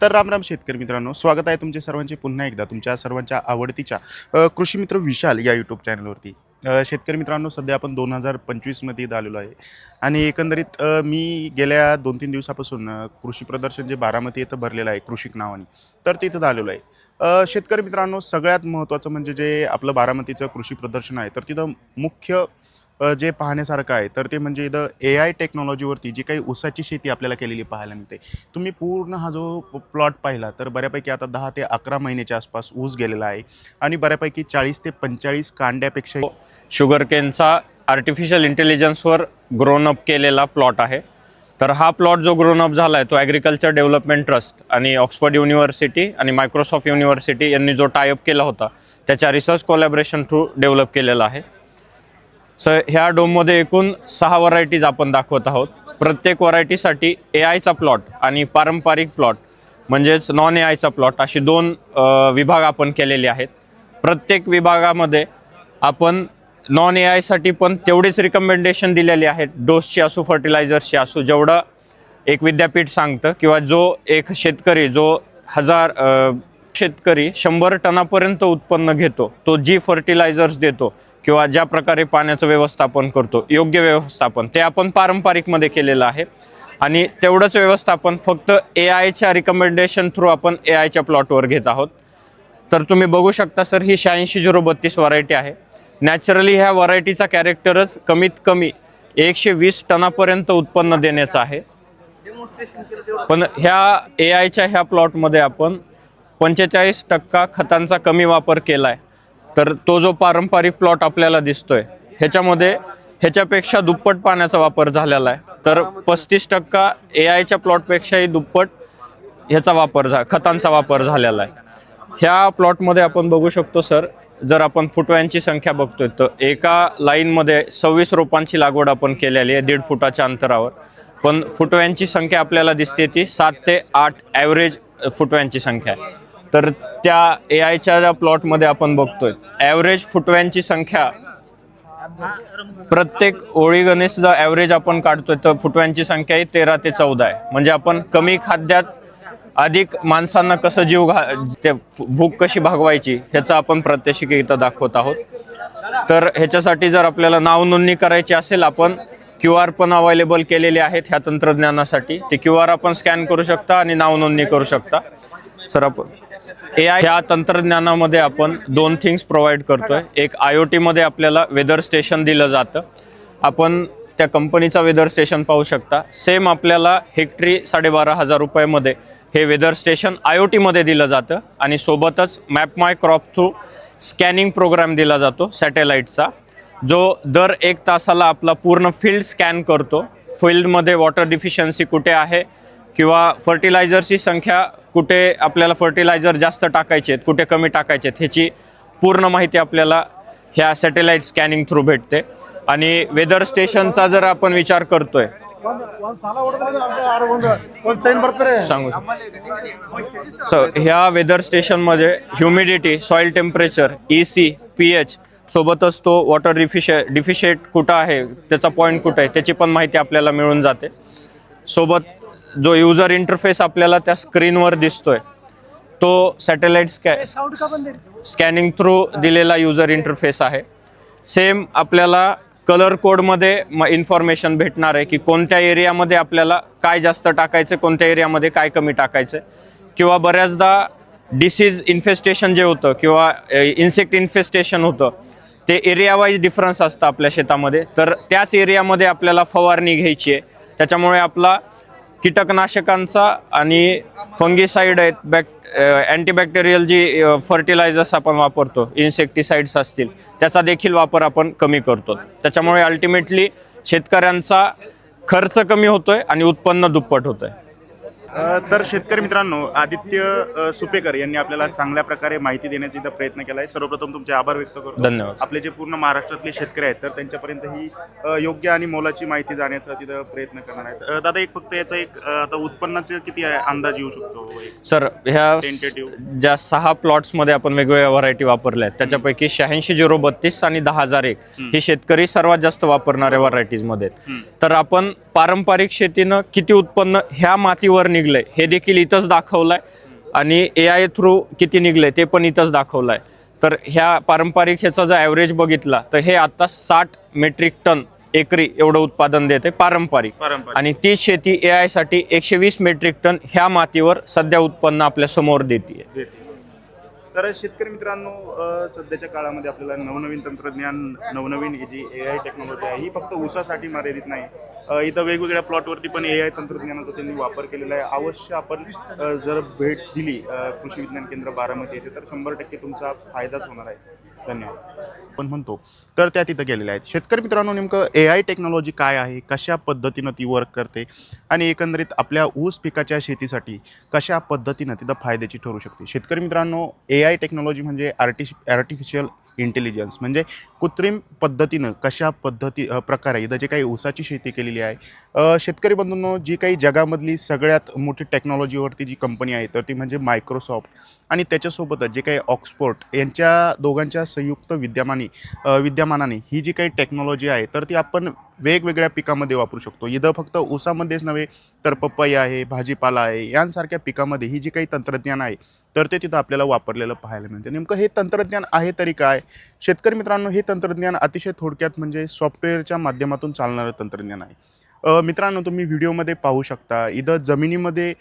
तर राम राम शेतकरी मित्रांनो स्वागत आहे तुमचे सर्वांचे पुन्हा एकदा तुमच्या सर्वांच्या आवडतीच्या कृषी मित्र विशाल या यूट्यूब चॅनलवरती शेतकरी मित्रांनो सध्या आपण दोन हजार पंचवीसमध्ये इथं आलेलो आहे. आणि एकंदरीत मी गेल्या दोन तीन दिवसापासून कृषी प्रदर्शन जे बारामती इथं भरलेलं आहे कृषिक नावाने तर तिथं आलेलो आहे. शेतकरी मित्रांनो सगळ्यात महत्त्वाचं म्हणजे जे आपलं बारामतीचं कृषी प्रदर्शन आहे तर तिथं मुख्य जे पाहण्यासारखं आहे तर ते म्हणजे इथं ए आय टेक्नॉलॉजीवरती जी काही ऊसाची शेती आपल्याला केलेली पाहायला मिळते. तुम्ही पूर्ण हा जो प्लॉट पाहिला तर बऱ्यापैकी आता दहा ते अकरा महिन्याच्या आसपास ऊस गेलेला आहे. आणि बऱ्यापैकी चाळीस ते पंचेचाळीस कांड्यापेक्षा शुगर केनचा आर्टिफिशियल इंटेलिजन्सवर ग्रोन अप केलेला प्लॉट आहे. तर हा प्लॉट जो ग्रोन अप झाला आहे तो ॲग्रिकल्चर डेव्हलपमेंट ट्रस्ट आणि ऑक्सफर्ड युनिव्हर्सिटी आणि मायक्रोसॉफ्ट युनिव्हर्सिटी यांनी जो टायअप केला होता त्याच्या रिसर्च कोलॅबरेशन थ्रू डेव्हलप केलेला आहे. स ह्या डोममध्ये एकूण सहा व्हरायटीज आपण दाखवत आहोत. प्रत्येक व्हरायटीसाठी ए आयचा प्लॉट आणि पारंपरिक प्लॉट म्हणजेच नॉन ए आयचा प्लॉट असे दोन विभाग आपण केलेले आहेत. प्रत्येक विभागामध्ये आपण नॉन ए आयसाठी पण तेवढीच रिकमेंडेशन दिलेली आहेत. डोसची असू फर्टिलायझर्सची असू जेवढं एक विद्यापीठ सांगतं किंवा जो एक शेतकरी जो हजार शेतकरी शंभर टनापर्यंत उत्पन्न घेतो तो जी फर्टिलायझर्स देतो किंवा ज्या प्रकारे पाण्याचं व्यवस्थापन करतो योग्य व्यवस्थापन ते आपण पारंपरिकमध्ये केलेलं आहे. आणि तेवढंच व्यवस्थापन फक्त ए आयच्या रिकमेंडेशन थ्रू आपण ए आयच्या प्लॉटवर घेत आहोत. तर तुम्ही बघू शकता सर ही शहाऐंशी झिरो बत्तीस व्हरायटी आहे. नॅचरली ह्या व्हरायटीचा कॅरेक्टरच कमीत कमी एकशे वीस टनापर्यंत उत्पन्न देण्याचं आहे. पण ह्या ए आयच्या ह्या प्लॉटमध्ये आपण पंचेचाळीस टक्का खतांचा कमी वापर केला आहे तर तो जो पारंपरिक प्लॉट आपल्याला दिसतोय ह्याच्यामध्ये ह्याच्यापेक्षा दुप्पट पाण्याचा वापर झालेला आहे. तर पस्तीस टक्का ए आयच्या प्लॉटपेक्षाही दुप्पट ह्याचा वापर झा खतांचा वापर झालेला आहे. ह्या प्लॉटमध्ये आपण बघू शकतो सर जर आपण फुटव्यांची संख्या बघतोय तर एका लाईनमध्ये सव्वीस रोपांची लागवड आपण केलेली आहे दीड फुटाच्या अंतरावर. पण फुटव्यांची संख्या आपल्याला दिसते ती सात ते आठ ॲव्हरेज फुटव्यांची संख्या आहे. तर त्या ए आयच्या ज्या प्लॉटमध्ये आपण बघतोय ॲव्हरेज फुटव्यांची संख्या प्रत्येक ओळी गणेश जर ॲव्हरेज आपण काढतोय तर फुटव्यांची संख्या ही तेरा ते चौदा आहे. म्हणजे आपण कमी खाद्यात अधिक माणसांना कसं जीव घा ते भूक कशी भागवायची ह्याचं आपण प्रात्यक्षिक इथं दाखवत आहोत. तर ह्याच्यासाठी जर आपल्याला नाव नोंदणी करायची असेल आपण क्यू आर पण अवेलेबल केलेले आहेत ह्या तंत्रज्ञानासाठी. ते क्यू आर आपण स्कॅन करू शकता आणि नाव नोंदणी करू शकता. सर आपण ए आय ह्या तंत्रज्ञानामध्ये आपण दोन थिंग्स प्रोव्हाइड करतोय. एक आय ओ टीमध्ये आपल्याला वेदर स्टेशन दिलं जातं. आपण त्या कंपनीचा वेदर स्टेशन पाहू शकता. सेम आपल्याला हेक्टरी साडेबारा हजार रुपयामध्ये हे वेदर स्टेशन आय ओ टीमध्ये दिलं जातं. आणि सोबतच map my crop through scanning program दिला जातो सॅटेलाईटचा जो दर एक तासाला आपला पूर्ण फील्ड स्कॅन करतो. फील्डमध्ये वॉटर डिफिशियन्सी कुठे आहे? किंवा फर्टिलायझरची संख्या कुठे आपल्याला फर्टिलायझर जास्त टाकायचे आहेत कुठे कमी टाकायचे आहेत ह्याची पूर्ण माहिती आपल्याला ह्या सॅटेलाईट स्कॅनिंग थ्रू भेटते. आणि वेदर स्टेशनचा जर आपण विचार करतोय सांगू सो ह्या वेदर स्टेशनमध्ये humidity soil temperature E C P H सोबतच तो वॉटर डिफिशे डिफिशिएट कुठं आहे त्याचा पॉईंट कुठं आहे त्याची पण माहिती आपल्याला मिळून जाते. सोबत जो युजर इंटरफेस आपल्याला त्या स्क्रीनवर दिसतोय तो सॅटेलाईट स्कॅ स्कॅनिंग थ्रू दिलेला युजर इंटरफेस आहे. सेम आपल्याला कलर कोडमध्ये म इन्फॉर्मेशन भेटणार आहे की कोणत्या एरियामध्ये आपल्याला काय जास्त टाकायचं कोणत्या एरियामध्ये काय कमी टाकायचं किंवा बऱ्याचदा डिसीज इन्फेस्टेशन जे होतं किंवा इन्सेक्ट इन्फेस्टेशन होतं ते एरिया वाईज डिफरन्स असतं आपल्या शेतामध्ये. तर त्याच एरियामध्ये आपल्याला फवारणी घ्यायची आहे. त्याच्यामुळे आपला कीटकनाशकांचा आणि फंगीसाईड आहेत बॅक अँटीबॅक्टेरियल जी फर्टिलायझर्स आपण वापरतो इन्सेक्टिसाइड्स असतील त्याचा देखील वापर आपण कमी करतो. त्याच्यामुळे अल्टिमेटली शेतकऱ्यांचा खर्च कमी होतोय आणि उत्पन्न दुप्पट होतंय. आहे तर शेतकरी मित्रांनो आदित्य सुपेकर यांनी आपल्याला चांगल्या प्रकारे माहिती देण्याचा इथं प्रयत्न केला आहे सर्वप्रथम तुमचे आभार व्यक्त करतो. धन्यवाद. आपले जे पूर्ण महाराष्ट्रातले शेतकरी आहेत तर त्यांच्यापर्यंत ही अ, योग्य आणि मोलाची माहिती जाण्याचा तिथं प्रयत्न करणार आहेत. अ, दादा एक फक्त याचा एक अ, आता उत्पन्नाचे किती आहे अंदाज येऊ शकतो? एक सर ह्या Tentative. ज्या सहा प्लॉट्समध्ये आपण वेगवेगळ्या व्हरायटी वापरल्या आहेत त्याच्यापैकी शहाऐंशी झिरो बत्तीस आणि दहा हजार एक हम्म. ही शेतकरी सर्वात जास्त वापरणाऱ्या व्हरायटीजमध्ये आहेत. हम्म. तर आपण पारंपरिक शेतीनं किती उत्पन्न ह्या मातीवर निघलंय. हे देखील इथंच दाखवलंय. आणि ए आय थ्रू किती निघलंय ते पण इथंच दाखवलंय. तर ह्या पारंपरिक ह्याचा जर ॲव्हरेज बघितला तर हे आता साठ मेट्रिक टन एकरी एवढं उत्पादन देते पारंपरिक. आणि तीच शेती ए आयसाठी एकशे वीस मेट्रिक टन ह्या मातीवर सध्या उत्पन्न आपल्यासमोर देते. तर शेतकरी मित्रांनो सध्याच्या काळामध्ये आपल्याला नवनवीन तंत्रज्ञान नवनवीन ही जी ए आय टेक्नॉलॉजी आहे ही फक्त ऊसासाठी मर्यादित नाही. इथं वेगवेगळ्या प्लॉटवरती पण ए आय तंत्रज्ञानाचा त्यांनी वापर केलेला आहे. अवश्य आपण जर भेट दिली कृषी विज्ञान केंद्र बारामती येथे तर शंभर टक्के तुमचा फायदाच होणार आहे. धन्यवाद. आपण म्हणतो तर त्या तिथं गेलेल्या आहेत. शेतकरी मित्रांनो नेमकं ए आय टेक्नॉलॉजी काय आहे? कशा पद्धतीनं ती वर्क करते? आणि एकंदरीत आपल्या ऊस पिकाच्या शेतीसाठी कशा पद्धतीनं तिथं फायद्याची ठरू शकते? शेतकरी मित्रांनो ए आय टेक्नॉलॉजी म्हणजे आर्टिश आर्टिफिशियल इंटेलिजन्स म्हणजे कृत्रिम पद्धतीनं कशा पद्धती प्रकारे इथं जे काही ऊसाची शेती केलेली आहे शेतकरी बंधूंनो जी काही जगामधली सगळ्यात मोठी टेक्नॉलॉजीवरती जी कंपनी आहे तर ती म्हणजे मायक्रोसॉफ्ट आणि त्याच्यासोबतच जे काही ऑक्सफोर्ड यांच्या दोघांच्या संयुक्त विद्यमानी विद्यमानाने ही जी काही टेक्नॉलॉजी आहे तर ती आपण वेगवेगळ्या पिकामध्ये वापरू शकतो. इथं फक्त ऊसामध्येच नव्हे तर पपई आहे भाजीपाला आहे यांसारख्या पिकामध्ये ही जी काही तंत्रज्ञान आहे तर ते तिथं आपल्याला वापरलेलं पाहायला मिळतं. नेमकं हे तंत्रज्ञान आहे तरी काय? शेतकरी मित्रांनो हे तंत्रज्ञान अतिशय थोडक्यात म्हणजे सॉफ्टवेअरच्या माध्यमातून चालणारं तंत्रज्ञान आहे. मित्रांनो तुम्ही व्हिडिओमध्ये पाहू शकता इथं जमिनीमध्ये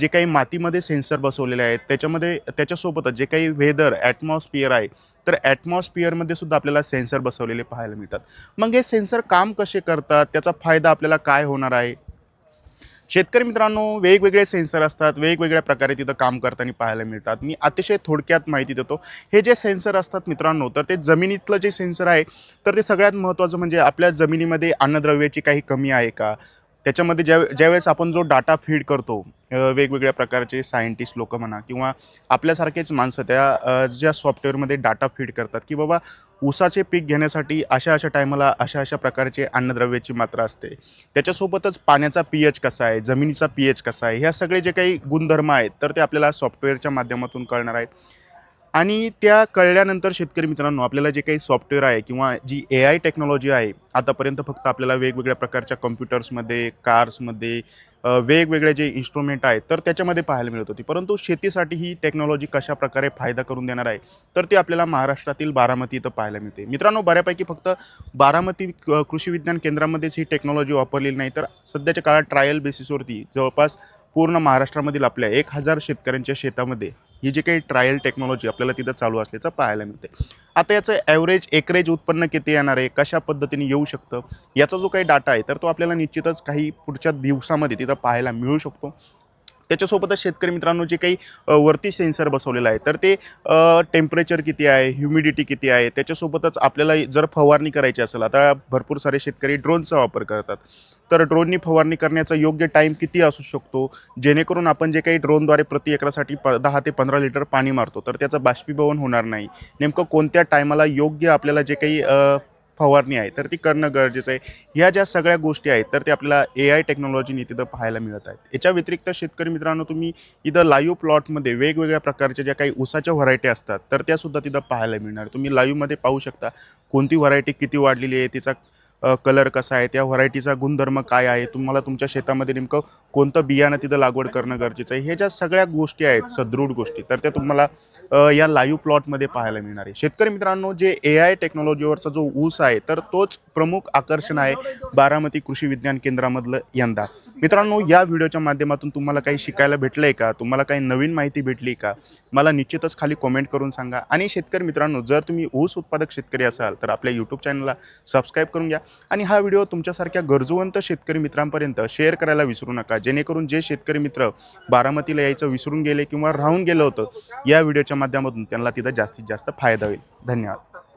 जे काही मातीमध्ये सेन्सर बसवलेले आहेत त्याच्यामध्ये त्याच्यासोबतच जे काही वेदर ॲटमॉस्फिअर आहे तर ॲटमॉस्फिअरमध्ये सुद्धा आपल्याला सेन्सर बसवलेले पाहायला मिळतात. मग हे सेन्सर काम कसे करतात? त्याचा फायदा आपल्याला काय होणार आहे? शेतकरी मित्रांनो वेगवेगळे सेन्सर असतात वेगवेगळ्या प्रकारे तिथं काम करताना पाहायला मिळतात. मी अतिशय थोडक्यात माहिती देतो. हे जे सेन्सर असतात मित्रांनो तर ते जमिनीतलं जे सेन्सर आहे तर ते सगळ्यात महत्त्वाचं म्हणजे आपल्या जमिनीमध्ये अन्नद्रव्याची काही कमी आहे का? त्याच्यामध्ये ज्या ज्यावेळेस आपण जो डाटा फीड करतो वेगवेगळ्या प्रकारचे सायंटिस्ट लोक म्हणा किंवा आपल्यासारखेच माणसं त्या ज्या सॉफ्टवेअरमध्ये डाटा फीड करतात की बाबा ऊसाचे पीक घेण्यासाठी अशा अशा टायमाला अशा अशा प्रकारचे अन्नद्रव्याची मात्रा असते. त्याच्यासोबतच पाण्याचा पी एच कसा आहे जमिनीचा पी एच कसा आहे ह्या सगळे जे काही गुणधर्म आहेत तर ते आपल्याला सॉफ्टवेअरच्या माध्यमातून कळणार आहेत. आणि त्या कळल्यानंतर शेतकरी मित्रांनो आपल्याला जे काही सॉफ्टवेअर आहे किंवा जी ए आय टेक्नॉलॉजी आहे आतापर्यंत फक्त आपल्याला वेगवेगळ्या प्रकारच्या कम्प्युटर्समध्ये कार्समध्ये वेगवेगळे जे इन्स्ट्रुमेंट आहेत तर त्याच्यामध्ये पाहायला मिळत होती. परंतु शेतीसाठी ही टेक्नॉलॉजी कशा प्रकारे फायदा करून देणार आहे तर ती आपल्याला महाराष्ट्रातील बारामती इथं पाहायला मिळते. मित्रांनो बऱ्यापैकी फक्त बारामती क- कृषी विज्ञान केंद्रामध्येच ही टेक्नॉलॉजी वापरलेली नाही तर सध्याच्या काळात ट्रायल बेसिसवरती जवळपास पूर्ण महाराष्ट्रामधील आपल्या एक हजार शेतकऱ्यांच्या शेतामध्ये ही जी काही ट्रायल टेक्नॉलॉजी आपल्याला तिथं चालू असल्याचं पाहायला मिळते आता याचं ॲव्हरेज एकरेज उत्पन्न किती येणार आहे? कशा पद्धतीने येऊ शकतं? याचा जो काही डाटा आहे तर तो आपल्याला निश्चितच काही पुढच्या दिवसामध्ये तिथं पाहायला मिळू शकतो. त्याच्यासोबतच शेतकरी मित्रांनो जे काही वरती सेन्सर बसवलेलं आहे तर ते टेम्परेचर किती आहे ह्युमिडिटी किती आहे त्याच्यासोबतच आपल्याला जर फवारणी करायची असेल आता भरपूर सारे शेतकरी ड्रोनचा वापर करतात तर ड्रोननी फवारणी करण्याचा योग्य टाईम किती असू शकतो? जेणेकरून आपण जे काही ड्रोनद्वारे प्रति एकरासाठी प दहा ते पंधरा लिटर पाणी मारतो तर त्याचं बाष्पीभवन होणार नाही. नेमकं कोणत्या टायमाला योग्य आपल्याला जे काही फवारणी आहे तर ती करणं गरजेचं आहे. ह्या ज्या सगळ्या गोष्टी आहेत तर ते आपल्याला ए आय टेक्नॉलॉजीने तिथं पाहायला मिळत आहेत. याच्या व्यतिरिक्त शेतकरी मित्रांनो तुम्ही इथं लाईव्ह प्लॉटमध्ये वेगवेगळ्या प्रकारच्या ज्या काही ऊसाच्या व्हरायटी असतात तर त्यासुद्धा तिथं पाहायला मिळणार. तुम्ही लाईव्हमध्ये पाहू शकता कोणती व्हरायटी किती वाढलेली आहे तिचा कलर कसा आहे त्या व्हरायटीचा गुणधर्म काय आहे तुम्हाला तुमच्या शेतामध्ये नेमकं कोणतं बियाणं तिथं लागवड करणं गरजेचं आहे हे ज्या सगळ्या गोष्टी आहेत सदृढ गोष्टी तर त्या तुम्हाला या लाईव्ह प्लॉटमध्ये पाहायला मिळणार आहे. शेतकरी मित्रांनो जे ए आय टेक्नॉलॉजीवरचा जो ऊस आहे तर तोच प्रमुख आकर्षण आहे बारामती कृषी विज्ञान केंद्रामधलं यंदा. मित्रांनो या व्हिडिओच्या माध्यमातून तुम्हाला काही शिकायला भेटलं आहे का? तुम्हाला काही नवीन माहिती भेटली का? मला निश्चितच खाली कॉमेंट करून सांगा. आणि शेतकरी मित्रांनो जर तुम्ही ऊस उत्पादक शेतकरी असाल तर आपल्या यूट्यूब चॅनलला सबस्क्राईब करून घ्या. आणि हा व्हिडिओ तुमच्यासारख्या गरजवंत शेतकरी मित्रांपर्यंत शेअर करायला विसरू नका. जेणेकरून जे शेतकरी मित्र बारामतीला यायचं विसरून गेले किंवा राहून गेलं होतं या व्हिडिओच्या माध्यमातून त्यांना तिथं जास्तीत जास्त फायदा होईल. धन्यवाद.